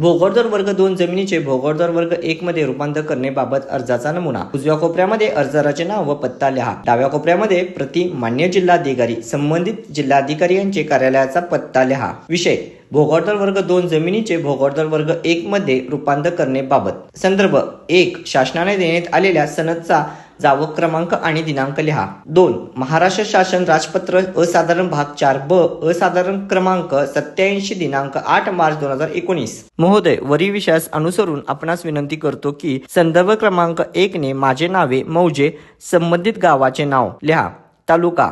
भोगोरदर वर्ग दोन जमिनीचे भोगोरदर वर्ग एक मध्ये रूपांतर करण्याबाबत अर्जाचा नमुना. उजव्या कोपऱ्यामध्ये अर्जदाराचे नाव व पत्ता लिहा. डाव्या कोपऱ्यामध्ये प्रति मान्य जिल्हाधिकारी संबंधित जिल्हाधिकारी यांचे कार्यालयाचा पत्ता लिहा. विषय भोगोरदर वर्ग दोन जमिनीचे भोगोरदर वर्ग एक मध्ये रूपांतर करण्याबाबत. संदर्भ एक शासनाने देण्यात आलेल्या सनदचा जावक क्रमांक आणि दिनांक लिहा. दोन महाराष्ट्र शासन राजपत्र असाधारण भाग चार ब असाधारण क्रमांक सत्याऐंशी दिनांक आठ मार्च दोन हजार एकोणीस. महोदय वरी विषयास अनुसरून आपणास विनंती करतो की संदर्भ क्रमांक एक ने माझे नावे मौजे संबंधित गावाचे नाव लिहा. तालुका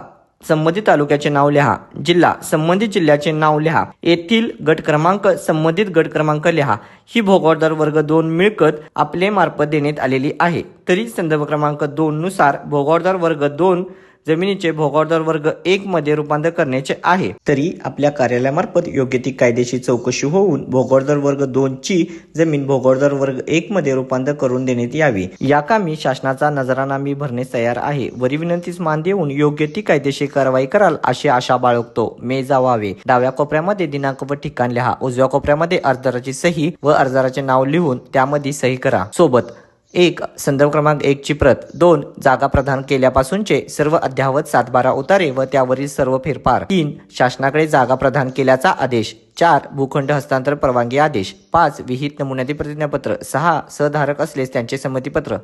संबंधित तालुक्याचे नाव लिहा. जिल्हा संबंधित जिल्ह्याचे नाव लिहा. येथील गट क्रमांक संबंधित गट क्रमांक लिहा. ही भोगोळदार वर्ग दोन मिळकत आपले मार्फत देण्यात आलेली आहे. तरी संदर्भ क्रमांक दोन नुसार भोगोळदार वर्ग दोन जमिनीचे भोगोळदार वर्ग एक मध्ये रूपांतर करण्याचे आहे. तरी आपल्या कार्यालयामार्फत योग्य ती कायदेशीर चौकशी होऊन भोगोळदार वर्ग दोन ची जमीन भोगोळदार वर्ग एक मध्ये रूपांतर करून देण्यात यावी. या कामी शासनाचा नजराना मी भरणे तयार आहे. वरी विनंतीस मान देऊन योग्य ती कायदेशीर कारवाई कराल अशी आशा बाळगतो. मे जावावे. डाव्या कोपऱ्यामध्ये दिनांक व ठिकाण लिहा. उजव्या कोपऱ्यामध्ये अर्जदाराची सही व अर्जदाराचे नाव लिहून त्यामध्ये सही करा. सोबत एक संदर्भ क्रमांक एकची प्रत. दोन जागा प्रदान केल्यापासूनचे सर्व अद्यावत सातबारा उतारे व त्यावरील सर्व फेरफार. तीन शासनाकडे जागा प्रदान केल्याचा आदेश. चार भूखंड हस्तांतर परवानगी आदेश. पाच विहित नमुन्यातील प्रतिज्ञापत्र. सहा सहधारक असलेस त्यांचे संमतीपत्र.